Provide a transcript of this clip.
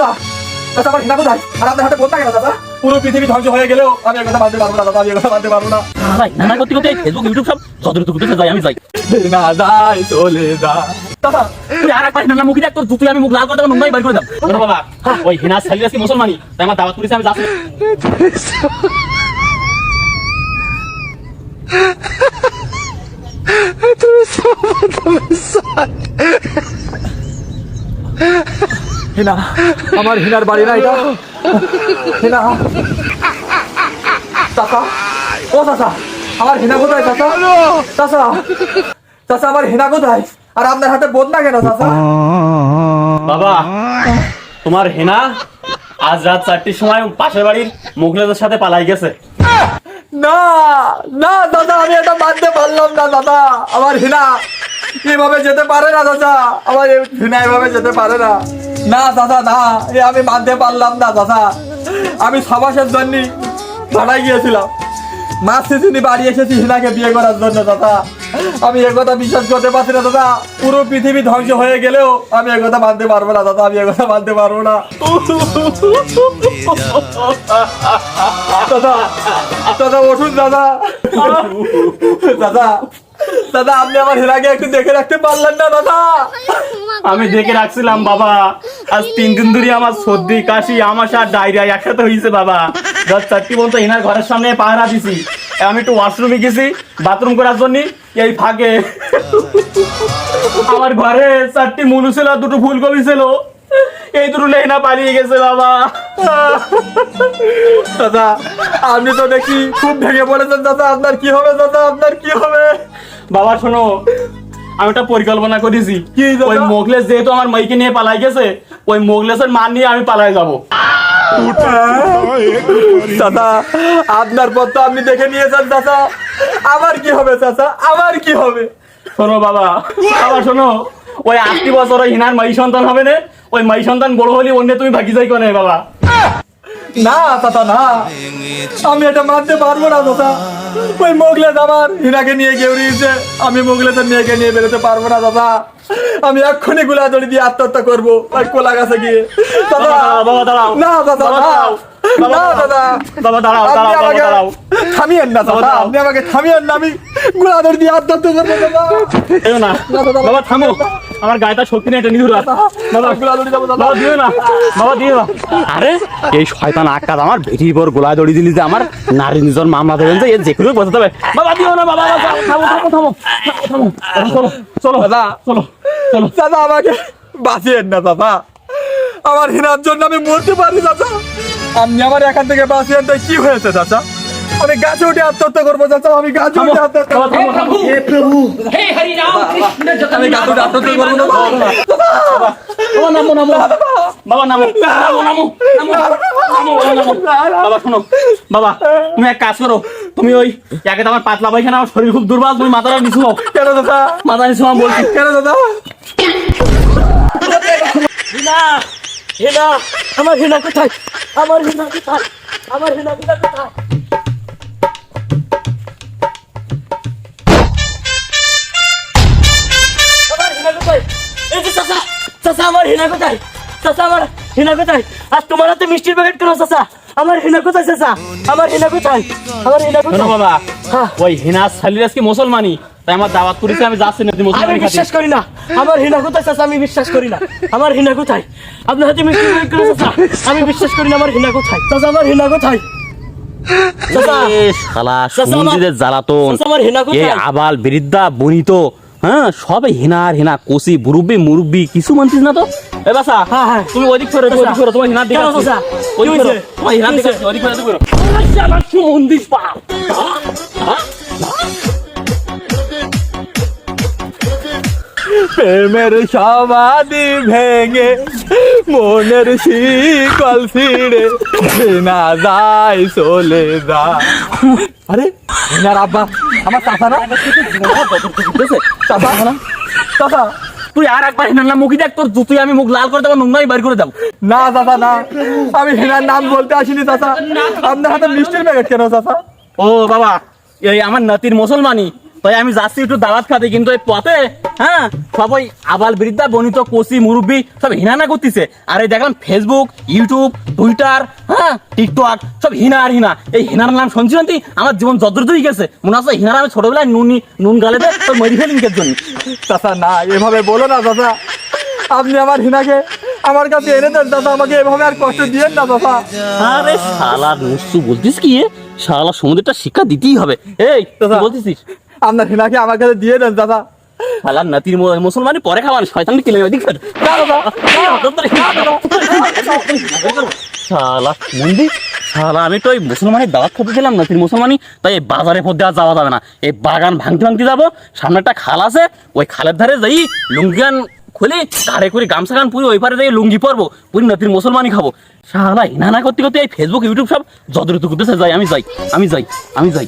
চাচা। চাচা আমার হিনা কোথায়? আর আপনার হাতে বলতে গেল চাচা? পুরো পৃথিবী ধ্বংস হয়ে গেলেও আমি একথা মানতে পারব না চাচা আমি একথা মানতে পারব না। ভাই নানা করতে করতে ফেসবুক ইউটিউব সব যত দ্রুত করতে যাই আমি যাই। না যাই চলে যা চাচা তুই আর একবার হিনা মুখি দেখ তোর জুতুই আমি মুখ লাল করে দেবো নোংরাই বাইর করে দাম বাবা ওই হিনা সালিয়াস কি মুসলমানি তাই আমার দাওয়াত করেছে আমি যাচ্ছি। হিনা আমার হিনার বাড়ি না এটা হিনা চাচা ও চাচা আমার হিনা কোথায় চাচা? চাচা চাচা আমার হিনা কোথায়? আর আপনার হাতে বোধ না কেন চাচা? বাবা তোমার হেনা আজ রাত চারটির সময় পাশের বাড়ির মুখলেদের সাথে পালাই গেছে। না না দাদা আমি এটা মানতে পারলাম না দাদা আমার হিনা এভাবে যেতে পারে না দাদা আমার হিনা এভাবে যেতে পারে না। না দাদা না এ আমি মানতে পারলাম না, দাদা। আমি সমাসের জন্য ভাড়ায় গিয়েছিলাম। মাস সিজনি বাড়ি এসেছি, হিনাকে বিয়ে করার জন্য, দাদা। আমি একথা বিশ্বাস করতে পারছি না, দাদা। পুরো পৃথিবী ধ্বংস হয়ে গেলেও আমি একথা মানতে পারব না, দাদা। আমি একথা মানতে পারব না। দাদা দাদা ওষুধ দাদা। দাদা দাদা, আপনি আমার হিরাকে একটু দেখে রাখতে পারলেন না, দাদা। আমি দেখে রাখছিলাম বাবা। আজ তিন দিন ধরে আমার সর্দি কাশি আমাশা ডায়রিয়া একসাথে হয়েছে বাবা। রাত চারটি পর্যন্ত হিনার ঘরের সামনে পাহারা দিছি। আমি একটু ওয়াশরুমে গেছি বাথরুম করার জন্য এই ফাঁকে। আমার ঘরে চারটি মুলু ছিল আর দুটো ফুলকপি ছিল। এই দুটো লেহিনা পালিয়ে গেছে বাবা। দাদা আপনি তো দেখি খুব ভেঙে পড়েছেন দাদা। আপনার কি হবে দাদা? আপনার কি হবে? বাবা শোনো আমি একটা পরিকল্পনা করেছি? ওই মোগলেস যেহেতু আমার মাইকে নিয়ে পালাই গেছে ওই মোগলেসের মান নিয়ে আমি পালাই যাব। দাদা আপনার পর তো আপনি দেখে নিয়েছেন দাদা আবার কি হবে চাচা? আবার কি হবে? শোনো বাবা বাবা শোনো। ওই আটটি বছর ওই হিনার মাই সন্তান হবে না? ওই মাই সন্তান বড় হলে অন্য তুমি ভাগি যাই কোনে বাবা। না দাদা না। আমি এটা মানতে পারব না দাদা। ওই মোগলে আমার হিনাকে নিয়ে গিয়ে উড়িয়েছে। আমি মোগলেদের মেয়েকে নিয়ে বেরোতে পারব না দাদা। আমি এক্ষুনি গুলা দড়ি দিয়ে আত্মহত্যা করব ওই কোলা গাছে গিয়ে। দাদা না দাদা না। বাবা দাদা। বাবা দাঁড়াও দাঁড়াও বাবা দাঁড়াও। থামিয়েন না দাদা। আপনি আমাকে থামিয়েন না আমি গুলা দিয়ে আত্মহত্যা করব দাদা। এও না। বাবা থামো। আমার গায়েটা শক্তি নেই এটা নিধুর বাবা গুলা যাব বাবা দিও না। বাবা দিও। আরে এই শয়তান আকাশ আমার ভেটির পর গোলা দড়ি দিলি যে আমার নারী নিজের মামলা দেবেন যে যে কোনো বোঝাতে হবে বাবা দিও না বাবা বাবা, থামো থামো থামো থামো। চলো চলো দাদা। চলো চলো। দাদা আমাকে বাঁচিয়েন না দাদা। আমার হিনার জন্য আমি মরতে পারি দাদা। আমি আমার এখান থেকে বাসি আনতে কি হয়েছে চাচা? আমি গাছে উঠে আত্মহত্যা করব চাচা আমি গাছে উঠে আত্মহত্যা করব। হে আমি করব শোনো। বাবা তুমি এক কাজ করো। তুমি ওই আমার পাতলা আমার শরীর খুব তুমি কেন দাদা? মাথা নিচু বলছি। কেন দাদা? হিনা, আমার হেনা কোথায়? আমার হেনা কোথায়? আমার হিনা কোথায়? কোথায়? আমার হিনা কোথায়? চাচা, আমার হিনা কোথায়? আর তোমার হাতে মিষ্টির প্যাকেট কেন, চাচা? আমার হিনা কোথায় চাচা? আমার হিনা কোথায়? আমার হিনা কোথায়? বাবা। ওই হিনা সালিরাস কি মুসলমানি তাই আমার দাওয়াত করেছে আমি যাচ্ছি না তুমি আমি বিশ্বাস করি না। আমার হিনা কোথায় চাচা? আমি বিশ্বাস করি না। আমার হিনা কোথায়? আপনার হাতে মিষ্টি করে চাচা। আমি বিশ্বাস করি না আমার হিনা কোথায়। চাচা আমার হিনা কোথায়? চাচা শালা চাচা, জ্বালাতন। চাচা, আমার হেনা এ কোথায়? আবাল বৃদ্ধা বনিত হ্যাঁ সবে হেনার হেনা কোসি মুরব্বি মুরব্বি কিছু মানছিস না তো? এ বাসা। তুমি ওদিক ফেরো। ওদিক ফেরো তোমার হেনার দিকে? ওদিক ফেরো? তোমার হেনার ওদিক ফেরো ওদিক ফেরো প্রেমের সমাধি ভেঙে মনের শিকল ছিঁড়ে না যায় চলে যা আরে হিনার আব্বা আমার চাচা না তুই আর একবার হেনার নাম মুখি দেখ তোর তুই আমি মুখ লাল করে দেবো নোংরাই বাইর করে দেবো। না চাচা না। আমি হিনার নাম বলতে আসিনি চাচা। আপনার হাতে মিষ্টির প্যাকেট কেন চাচা? ও বাবা এই আমার নাতির মুসলমানি। তাই আমি যাচ্ছি একটু দাওয়াত খাতে কিন্তু এই পথে হ্যাঁ সবাই আবাল বৃদ্ধা বনিত কচি মুরব্বী সব হিনানা করতেছে? আর এই দেখলাম ফেসবুক ইউটিউব টুইটার হ্যাঁ টিকটক সব হিনা আর হিনা। এই হিনার নাম শুনছি নাকি আমার জীবন যদ্রুত হয়ে গেছে। মনে হচ্ছে হিনার আমি ছোটবেলায় নুনি নুন গালে তো মরি ফেলিং কে জন্য। চাচা না এভাবে বলো না চাচা। আপনি আমার হিনাকে আমার কাছে এনে দেন চাচা। আমাকে এভাবে আর কষ্ট দিয়েন না দাদা আরে শালা নুসু বলতিস কি? শালা সমুদ্রটা শিক্ষা দিতেই হবে। এই দাদা। বলতিস আপনার হিনাকে আমার কাছে দিয়ে দেন চাচা। শালা নাতির মুসলমানি পরে খাওয়ান শয়তান কিলে ওদিক ফের। শালা মন্দির শালা আমি তো ওই মুসলমানের দাওয়াত খেতে দিলাম নাতির মুসলমানি তাই এই বাজারে পথে আর যাওয়া যাবে না এই বাগান ভাঙতে ভাঙতে যাব সামনে একটা খাল আছে ওই খালের ধারে যাই লুঙ্গিয়ান খুলে ধারে করে গামছা গান পুরি ওই পারে যাই লুঙ্গি পরবো পুরি নাতির মুসলমানি খাব শালা হিনা করতে করতে এই ফেসবুক ইউটিউব সব যদ্রুত করতেছে যাই আমি যাই আমি যাই আমি যাই